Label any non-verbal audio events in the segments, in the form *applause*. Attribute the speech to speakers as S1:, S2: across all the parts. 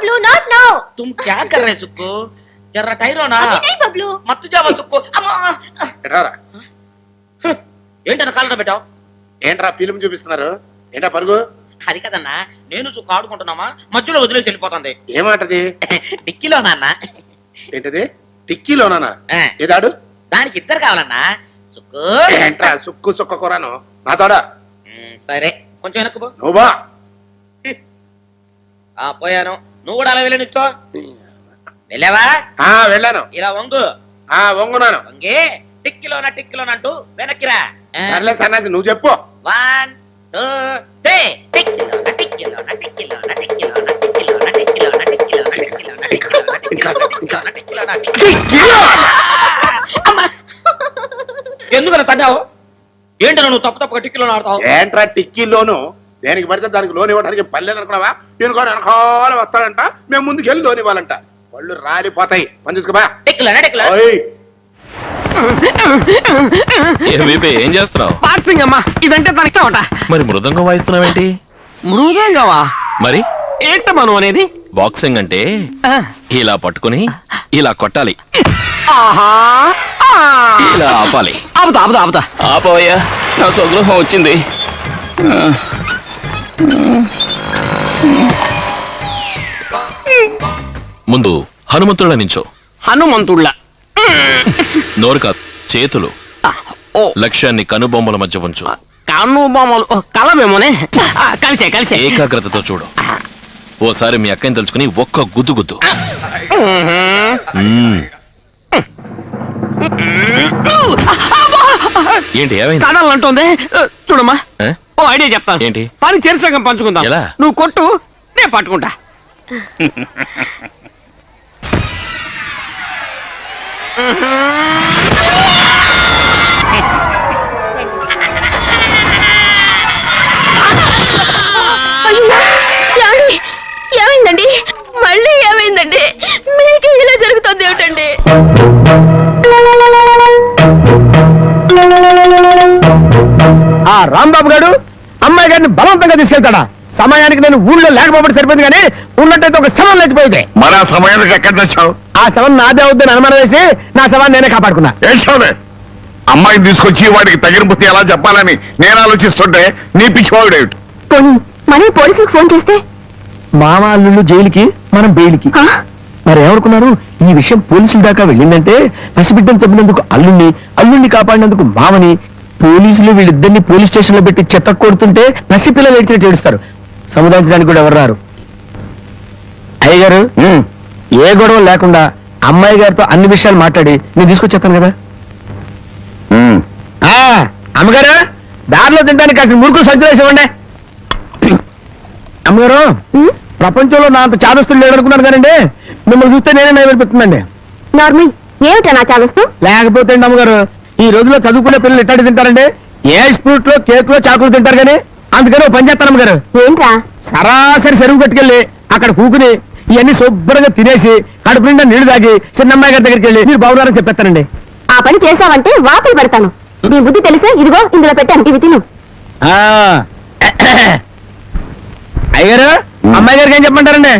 S1: Bablu not now
S2: तुम क्या कर रहे सुक्कू जरा టైరో నా
S1: अभी नहीं बबलू
S2: మత్తు జావా సుక్కు అమ్మా
S3: ఎరారా
S2: ఏంటన్న కాలట పెట్టావు
S3: ఏంట్రా ఫిలిం చూపిస్తున్నారు ఏంటా పరుగు
S2: అది కదన్నా నేను సుక్కు ఆడుకుంటున్నామా మధ్యలో వదిలేసి వెళ్ళిపోతుంది
S3: ఏమాటది
S2: డిక్కీలో నాన్న
S3: ఏంటది టిక్కీలోనా
S2: ఆ,
S3: ఏదాడు
S2: దానికి ఇద్దరు కావాలన్నా సుక్కు
S3: ఏంట్రా సుక్కు సుక్క కూరను నా తోడ
S2: ఉమ్, సరే కొంచెం వెనక్కు పో
S3: నువ్వు బా
S2: ఆ పోయాను నువ్వు కూడా అలా వెళ్ళి నిచ్చో వెళ్ళావా
S3: ఆ వెళ్ళాను
S2: ఇలా వంగు
S3: ఆ వంగునాను
S2: వంగి టిక్కిలోన టిక్కిలోన అంటూ వెనక్కిరా
S3: సర్లే సన్నాసి నువ్వు చెప్పు
S2: వన్ టూ త్రీ టిక్కిలోన టిక్కిలోన టిక్కిలోన టిక్కిలోన టిక్కిలోన టిక్కిలోన టిక్కిలోన టిక్కిలోన టిక్కిలోన టిక్కిలోన టిక్కిలోన ఎందుకని ఏంటన్నా నువ్వు తప్పు తప్పుగా టిక్కిలోన ఆడతావు
S3: ఏంట్రా టిక్కీలోను దేనికి పడితే దానికి లోన్ ఇవ్వడానికి పల్లెలు అనుకున్నావా? నేను కూడా వెనకాల వస్తాడంట. మేము ముందుకు వెళ్ళి లోన్ ఇవ్వాలంట. వాళ్ళు రాలిపోతాయి. పని చూసుకోబా.
S4: ఏం చేస్తున్నావు?
S5: బాక్సింగ్ అమ్మా ఇదంటే తనకి చోట.
S4: మరి మృదంగం వాయిస్తున్నావేంటి?
S5: మృదంగమా?
S4: మరి?
S5: ఏంట మనం అనేది?
S4: బాక్సింగ్ అంటే. ఇలా పట్టుకుని ఇలా కొట్టాలి. ఇలా ఆపాలి.
S5: ఆపుతా ఆపుతా ఆపుతా.
S4: ఆపవయ్యా నా స్వగృహం వచ్చింది. ముందు హనుమంతుళ్ళ నించో.
S5: హనుమంతుళ్ళ.
S4: నోరు కాదు చేతులు
S5: ఓ.
S4: లక్ష్యాన్ని కనుబొమ్మల మధ్య ఉంచు.
S5: కన్ను బొమ్మలు ఓ, కలవేమోనే? ఆ, కలిసే కలిసే.
S4: ఏకాగ్రతతో చూడు. ఓసారి మీ అక్కని తలుచుకుని ఒక్క గుద్దు గుద్దు. మ్మ్. ఏంటి ఏమైంది?
S5: కదలంటుంది. చూడమ్మా.
S4: ఏ?
S5: ఓ ఐడియా చెప్తాను
S4: ఏంటి?
S5: పని చేరుసగం పంచుకుందాం
S4: ఎలా?
S5: నువ్వు కొట్టు నేను పట్టుకుంటా
S1: అయ్యో ఏమండి ఏమైందండి
S5: తీసుకెళ్తాడా? సమయానికి నేను ఊళ్ళో లేకపోతే సరిపోయింది కానీ ఉన్నట్టయితే ఒక శవం లేచిపోయింది.
S6: మరి ఆ సమయానికి ఎక్కడ తెచ్చావు
S5: ఆ శవం నాదే అవుద్దని అనుమానం వేసి నా శవాన్ని నేనే కాపాడుకున్నా.
S6: ఏడ్చావులే అమ్మాయిని తీసుకొచ్చి వాడికి తగిన బుద్ధి ఎలా చెప్పాలని నేను ఆలోచిస్తుంటే నీ పిచ్చివాడేమిటి
S1: పోనీ మనీ పోలీసులకు ఫోన్ చేస్తే?
S5: మామ అల్లుళ్ళు జైలుకి మనం బెయిల్కి.
S1: ఆ?
S5: మరి ఏమనుకున్నారు? ఈ విషయం పోలీసుల దాకా వెళ్ళిందంటే పసిబిడ్డను చెప్పినందుకు అల్లుణ్ణి అల్లుణ్ణి కాపాడినందుకు మామని పోలీసులు వీళ్ళిద్దరిని పోలీస్ స్టేషన్లో పెట్టి చెత్త కొడుతుంటే పసిపిల్లలు ఏడ్చినట్టు ఏడుస్తారు. సముదాయించడానికి కూడా ఎవరు రారు? అయ్యగారు ఏ గొడవ లేకుండా అమ్మాయి గారితో అన్ని విషయాలు మాట్లాడి నేను తీసుకొచ్చేస్తాను కదా. అమ్మగారు దారిలో తింటానికి కాసిన మురుకులు సంచులు వేసేవండి అమ్మగారు ప్రపంచంలో నా అంత చాదస్తులు లేడనుకున్నాను కానండి. మిమ్మల్ని చూస్తే నేనే నైవేడిపోతుందండి
S1: నార్మల్ ఏమిటా నా చాదస్తు?
S5: లేకపోతే అమ్మగారు ఈ రోజుల్లో చదువుకునే పిల్లలు ఎట్టాడి తింటారండి? ఏ స్ప్రూట్లో కేక్లో చాకులు తింటారు కానీ? అందుకని ఓ పని చేస్తాను
S1: ఏంట్రా?
S5: సరాసరి చెరువు పట్టుకెళ్ళి అక్కడ కూకుని ఇవన్నీ శుభ్రంగా తినేసి కడుపు నిండా నీళ్ళు తాగి చిన్నమ్మాయి గారి దగ్గరికి వెళ్ళి మీరు బాగున్నారని చెప్పేస్తానండి.
S1: ఆ పని చేసావంటే వాపులు పెడతాను. నీ బుద్ధి తెలిసే ఇదిగో ఇందులో పెట్టాను. ఇవి తిను.
S5: ఆ. అయ్యగారు అమ్మాయి గారికి ఏం చెప్పమంటారండి?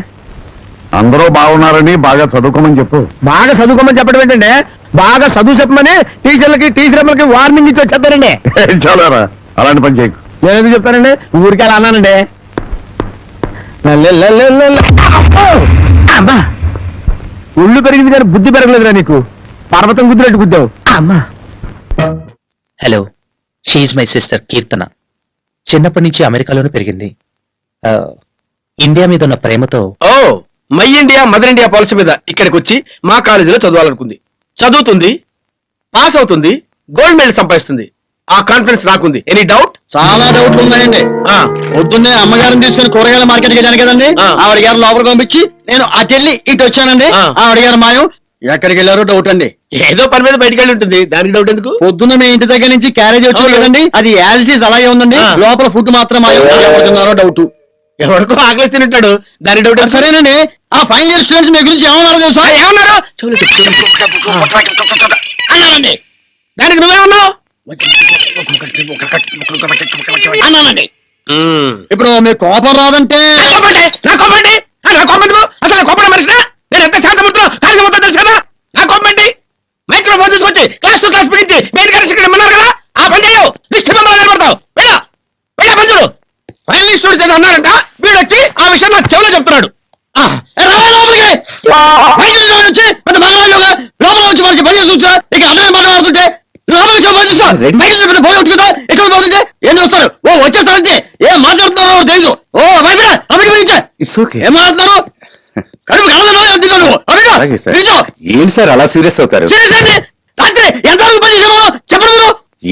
S6: అందరూ బాగున్నారని బాగా చదువుకోమని చెప్పు.
S5: బాగా చదువుకోమని చెప్పడం ఏంటండి బాగా చదువు చెప్పమని టీచర్లకి టీచర్లకి వార్నింగ్ ఇచ్చి వచ్చేస్తారండి.
S6: చాలారా అలాంటి పని చేయకు.
S5: నేను ఎందుకు చెప్తానండి? ఊరికి అలా అన్నానండి! అమ్మా! ఒళ్ళు పెరిగింది కానీ బుద్ధి పెరగలేదురా నీకు. పర్వతం గుద్దినట్టు గుద్దావు. అమ్మా!
S7: Hello she's my sister Keerthana. చిన్నప్పటి నుంచి అమెరికాలోనే పెరిగింది. ఆ, ఇండియా మీద ఉన్న ప్రేమతో
S8: ఓ my India mother India policy మీద ఇక్కడికి వచ్చి మా కాలేజీలో చదవాలనుకుంది. చదువుతుంది పాస్ అవుతుంది గోల్డ్ మెడల్ సంపాదిస్తుంది. ఆ కాన్ఫిడెన్స్ నాకుంది. ఎనీ డౌట్
S9: చాలా డౌట్లు ఉన్నాయండి.
S8: ఆ,
S9: పొద్దున్నే అమ్మగారిని తీసుకుని కూరగాయల మార్కెట్కి వెళ్ళాను కదండి.
S8: ఆ.
S9: ఆవిడ గారు లోపలికి పంపించి నేను అటు వెళ్ళి ఇటు వచ్చానండి.
S8: ఆ.
S9: ఆవిడ గారు మాయం. ఎక్కడికి వెళ్ళారో డౌట్ అండి.
S8: ఏదో పని మీద బయటికి వెళ్ళి ఉంటుంది. దానికి డౌట్ ఎందుకు?
S9: పొద్దున్న మీ ఇంటి దగ్గర నుంచి క్యారేజ్ వచ్చింది
S8: అవును.
S9: కదండి. అది యాజ్ ఇట్ ఈస్ అలాగే ఉందండి.
S8: ఆ.
S9: లోపల ఫుడ్ మాత్రం మాయం. డౌట్
S8: ఎవరికో ఆకలి తింటాడు. దాని డౌట్?
S9: సరేనండి. ఆ ఫైనల్ ఇయర్ స్టూడెంట్స్ మీ గురించి ఏమన్నారో తెలుసా?
S8: ఏమన్నారు. అన్నానండి. దానికి నువ్వే ఉన్నావు అన్నానండి.
S9: ఇప్పుడు మీ కోపం రాదంటే?
S8: నా కోపండి నా కోపండి ఆ, నా కోపం ఎందుకు? అసలు
S9: ఆ, ఏ, రా లోపలికి బయట నుంచి వచ్చి పెద్ద మగవాళ్ళుగా లోపల వచ్చి మనకి పని చూసా ఇక అందరూ మాట మాడుతుంటే లోపలికి వచ్చి పని చూసుకో బయట నుంచి పెద్ద పోయి ఉంటుందా ఎక్కడ పోతుంటే ఏం చూస్తారు? ఓ వచ్చేస్తారంటే ఏం మాట్లాడుతున్నారో ఓ అమెరికా
S10: ఇట్స్ ఓకే
S9: ఏం మాట్లాడుతున్నారు? కడుపు కలదనో ఎందుకు నువ్వు? అమెరికా నిల్చో.
S10: ఏంటి సార్ అలా సీరియస్ అవుతారు?
S9: సీరియస్ పని చెప్పండి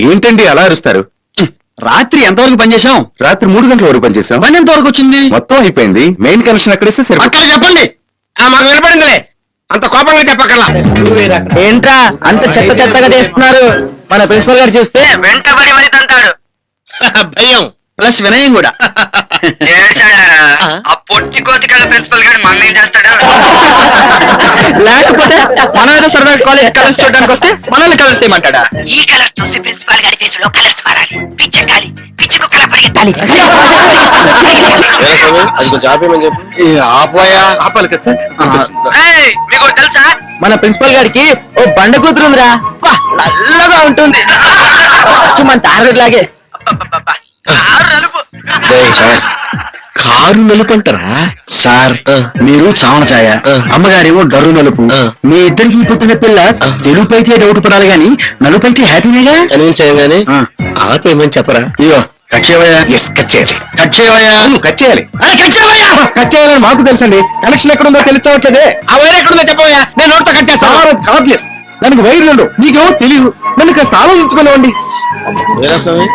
S10: ఏంటండి అలా అరుస్తారు?
S9: రాత్రి ఎంతవరకు పని చేసాం
S10: రాత్రి మూడు గంటల వరకు పనిచేసాం
S9: పని ఎంతవరకు వచ్చింది?
S10: మొత్తం అయిపోయింది. మెయిన్ కనెక్షన్ అక్కడిస్తే సరే
S9: అక్కడ చెప్పండి.
S11: ఆ, మాకు వినపడిందిలే. అంత కోపంగా చెప్పక్కర్లా.
S5: ఏంట్రా? అంత చెత్త చెత్తగా చేస్తున్నారు. మన ప్రిన్సిపల్ గారు చూస్తే
S12: వెంటబడి మరి తంతాడు.
S11: భయం.
S9: ప్లస్ వినయం కూడా?
S12: ఆ పొట్టి కోతికల ప్రిన్సిపల్ గారు మమ్మీ ఏం చేస్తాడు?
S9: మనం ఏదో సరదా కాలేజ్ కలర్స్ చూడడానికి వస్తే మనల్ని కలర్స్ చేయమంటాడా
S12: ఈ కలర్స్ చూసి ప్రిన్సిపాల్ గారి ఫేస్లో కలర్స్ మారాలి. పిచ్చెక్కాలి పిచ్చి కుక్కల పరిగెత్తాలి.
S11: అది కొంచెం ఆపేయమని చెప్పు.
S10: ఆపోయా ఆపాలి కదా సార్.
S12: ఏయ్, మీకు ఒకటి తెలుసా?
S5: మన ప్రిన్సిపల్ గారికి ఓ బండ కూతురుందిరా వా, నల్లగా ఉంటుంది. మన తారలాగే
S12: అబ్బబ్బబ్బబ్బా. కారు నలుపు
S10: అంటారా? సార్ మీరు చావన ఛాయ అమ్మగారేమో డర్రు నలుపు. మీ ఇద్దరికి పుట్టిన పిల్ల తెలుపు అయితే డౌట్ పడాలి గాని నలుపు అయితే హ్యాపీనేగా
S11: చేయగానే ఆపేయమని చెప్పరా?
S10: ఇయో కట్ చేయవయ్యా. ఎస్ కట్ చేయాలి. కట్ చేయవయ్యా. కట్ చేయాలి. కట్ చేయవయ్యా. కట్ చేయాలని మాకు తెలుసండి. కనెక్షన్ ఎక్కడ ఉందో తెలుసవట్లేదే
S11: ఆ వైర్ ఎక్కడుందో చెప్పవయ్యా. నేను నోట్తో కట్ చేస్తాను
S10: కార్డ్లెస్ దానికి వైర్లు నీకేమో తెలియదు నన్ను కాస్త ఆలోచించుకోలేవండి
S11: వీరాస్వామి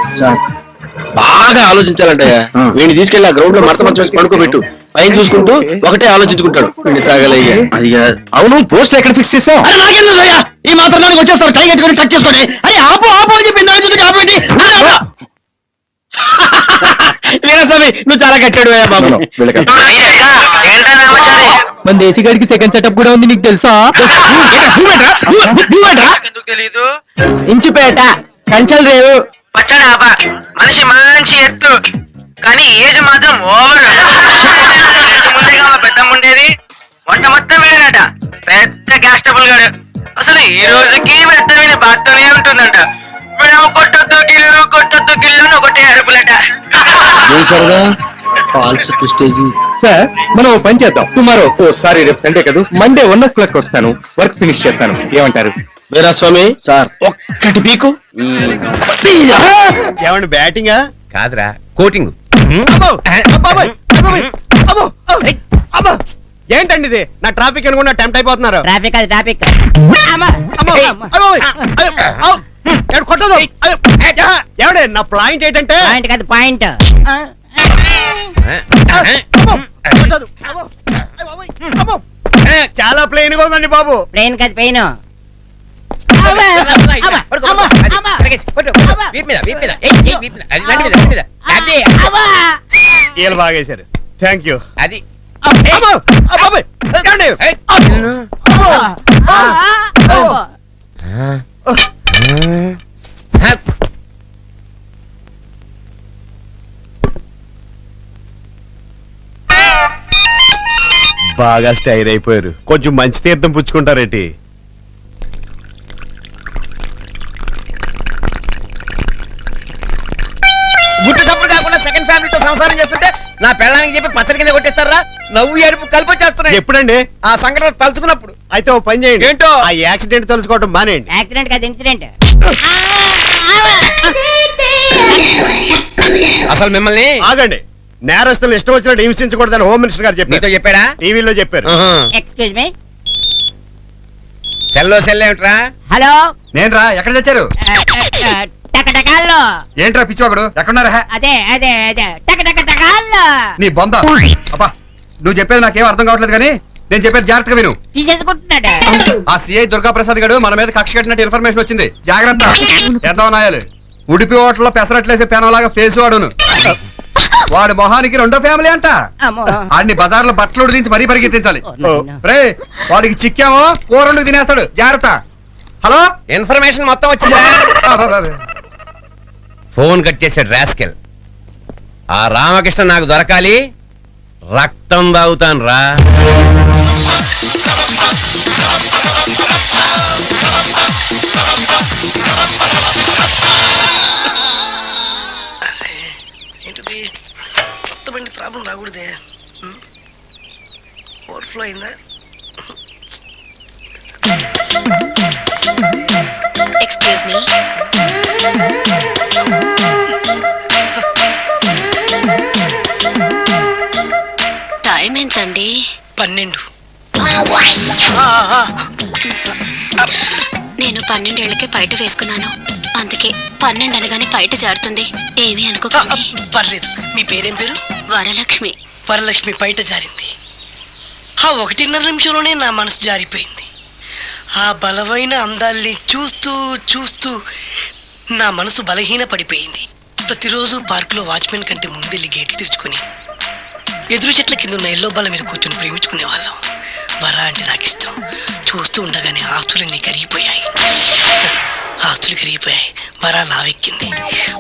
S11: బాగా ఆలోచించాలంటయ్యా
S10: ఆ.
S11: వీడిని తీసుకెళ్ళి ఆ గ్రౌండ్లో మడత మంచం వేసి పడుకోబెట్టు. పైన చూసుకుంటూ ఒకటే ఆలోచించుకుంటాడు. వీడిని తాగలయ్యా
S10: అది కాదు. అవును పోస్ట్ ఎక్కడ ఫిక్స్ చేసావు?
S9: అరే అయ్యా? ఈ మాత్రం దానికి వచ్చేస్తారు కై కట్టుకొని కట్ చేసుకొని అయ్యా ఆపు ఆపు అని చెప్పి ఇందాక ఆపేంటి *laughs*
S11: వీరాస్వామి నువ్వు చాలా కట్టాడు అయ్యా బాబు.
S10: అవును, వీళ్ళకి
S5: మన దేశీ గడికి సెకండ్ సెటప్ కూడా ఉంది నీకు తెలుసా?
S12: ఎందుకు తెలీదు?
S5: ఇంచుపేట కంచల్ రేవు
S12: పచ్చడి ఆప మనిషి మంచి ఎత్తు. కానీ ఏజ్ మాత్రం ఓవర్. ముందేగా మా పెద్దమ్మ ఉండేది. వంట మొత్తం వీడనట పెద్ద గ్యాస్టబుల్ గాడు. అసలు ఈ రోజుకి పెద్ద వీడి బాత్తోనే ఉంటుందంట. వీడేమో కొట్టొద్దు గిల్లు కొట్టొద్దు గిల్లు అని ఒకటే అరుపులట.
S11: సరదా ఫాల్స్ ప్రెస్టేజ్
S10: సార్ మనం ఓ పని చేద్దాం. టుమారో ఓ సారీ రేపు సండే కదా? మండే వన్ ఓ క్లాక్ వస్తాను. వర్క్ ఫినిష్ చేస్తాను. ఏమంటారు?
S11: వీరాస్వామి సార్. ఒక్కటి పీకు.
S9: ఏమండి బ్యాటింగా
S11: కాదురా కోటింగ్
S9: ఏంటండి ఇది? నా ట్రాఫిక్ అనుకున్నా టెంప్ట్ అయిపోతున్నారు.
S13: ట్రాఫిక్ అది ట్రాఫిక్
S9: కొట్టదు. ఏమండి నా పాయింట్ ఏంటంటే?
S13: పాయింట్ కాదు పాయింట్.
S9: చాలా ప్లెయిన్గా ఉందండి బాబు.
S13: ప్లేన్ కాదు పెయిన్
S9: వీళ్ళు బాగేశారు. థ్యాంక్ యూ
S12: అది.
S9: బాగా స్టైర్ అయిపోయారు. కొంచెం మంచి తీర్థం పుచ్చుకుంటారేటి?
S12: సంసారం చేస్తుంటే నా పెళ్ళానికి చెప్పి పచ్చడి కింద కొట్టేస్తారా? నవ్వు ఎరుపు కలిపి వచ్చేస్తున్నాయి
S9: ఎప్పుడండి?
S12: ఆ సంఘటన తలుచుకున్నప్పుడు.
S9: అయితే ఓ పని చేయండి.
S12: ఏంటో?
S9: ఆ యాక్సిడెంట్ తెలుసుకోవటం మానేయండి.
S13: యాక్సిడెంట్ కాదు ఇన్సిడెంట్.
S12: అసలు మిమ్మల్ని
S9: ఆగండి. నేరస్తులు ఇష్టం వచ్చినట్టు హింసించకూడదని హోమ్ మినిస్టర్ గారు
S12: నీతో
S9: చెప్పారు
S12: చెప్పాడా?
S9: టీవీలో చెప్పారు.
S13: ఎక్స్క్యూజ్ మీ
S12: సెల్లో సెల్ ఏమిట్రా?
S13: హలో
S11: నేను రా ఎక్కడ తెచ్చారు?
S13: టకటకాల్లో.
S11: ఏంట్రా పిచ్చోకడు ఎక్కడున్నారా?
S13: అదే అదే అదే. టకటకటకాల్లో.
S11: నీ బొంద. అబ్బా నువ్వు చెప్పేది నాకేం అర్థం కావట్లేదు కానీ నేను చెప్పేది జాగ్రత్తగా విను.
S13: తీసేసుకుంటున్నాడు.
S11: ఆ సిఐ దుర్గా ప్రసాద్ గడు మన మీద కక్ష కట్టినట్టు ఇన్ఫర్మేషన్ వచ్చింది. జాగ్రత్త. ఎంత నాయాలు ఉడిపి హోటల్లో పెసరట్లేసే పెనంలాగా ఫేస్ వాడును వాడి మొహానికి రెండో ఫ్యామిలీ అంట. ఆడిని బజార్లో బట్టలు ఉడిదించి మరీ పరిగెత్తించాలి. రే వాడికి చిక్కామో కూరలు తినేస్తాడు. జాగ్రత్త. హలో?
S12: ఇన్ఫర్మేషన్ మొత్తం వచ్చిందా? ఫోన్ కట్ చేసాడు రాస్కెల్. ఆ రామకృష్ణ నాకు దొరకాలి రక్తం తాగుతాను రా.
S14: ఏంటిది? కొత్త బండి ప్రాబ్లం రాకూడదే. ఓవర్ఫ్లో అయిందా?
S1: ఎక్స్క్యూజ్ మీ టైం ఎంతండి?
S14: పన్నెండు.
S1: నేను పన్నెండేళ్ళకే బయట వేసుకున్నాను. అందుకే పన్నెండు అనగానే బయట జారుతుంది. ఏమీ
S14: ఆ, ఆ,
S1: అనుకోకండి
S14: పర్లేదు. మీ పేరేం పేరు?
S1: వరలక్ష్మి.
S14: వరలక్ష్మి బయట జారింది. ఆ ఒకటిన్నర నిమిషంలోనే నా మనసు జారిపోయింది. ఆ బలమైన అందాల్ని చూస్తూ చూస్తూ నా మనసు బలహీన పడిపోయింది ప్రతిరోజు పార్కులో వాచ్మెన్ కంటే ముందెళ్ళి గేట్లు తెరుచుకొని ఎదురు చెట్ల కింద ఉన్న ఎల్లో బల మీద కూర్చొని ప్రేమించుకునే వాళ్ళం. వర అంటే నాకు ఇష్టం చూస్తూ ఉండగానే ఆస్తులన్నీ కరిగిపోయాయి. ఆస్తులు కరిగిపోయాయి. వరా లావెక్కింది.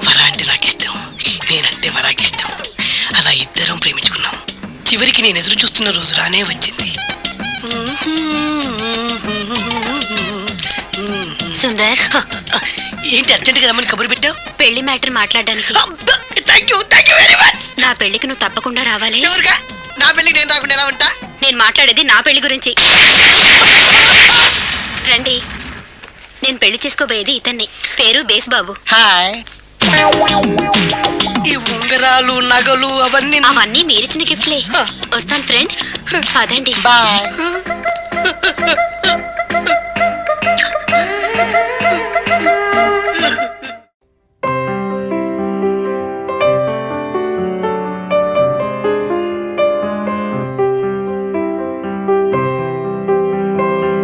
S14: వరా అంటే నాకు ఇష్టం నేనంటే వరాకి ఇష్టం అలా ఇద్దరం ప్రేమించుకున్నాం. చివరికి నేను ఎదురు చూస్తున్న రోజు రానే వచ్చింది.
S1: సుందర్
S14: ఏంటి అర్జెంటుగా రమ్మని కబురు పెట్టావు?
S1: పెళ్ళి మ్యాటర్ మాట్లాడడానికి.
S14: Thank you thank you very much
S1: నా పెళ్ళికి నువ్వు తప్పకుండా రావాలి.
S14: ఎవరుగా నా పెళ్ళికి నేను రాకుండా ఎలా ఉంటా?
S1: నేను మాట్లాడేది నా పెళ్ళి గురించి. రండి. నేను పెళ్ళి చేసుకోబోయేది ఇతన్ని. పేరు బేస్ బాబు
S14: హాయ్ ఈ ఉంగరాలు నగలు అవన్నీ నా-
S1: అవన్నీ మీరిచ్చిన గిఫ్ట్లే. వస్తాను ఫ్రెండ్. పదండి.
S14: Bye Thank you.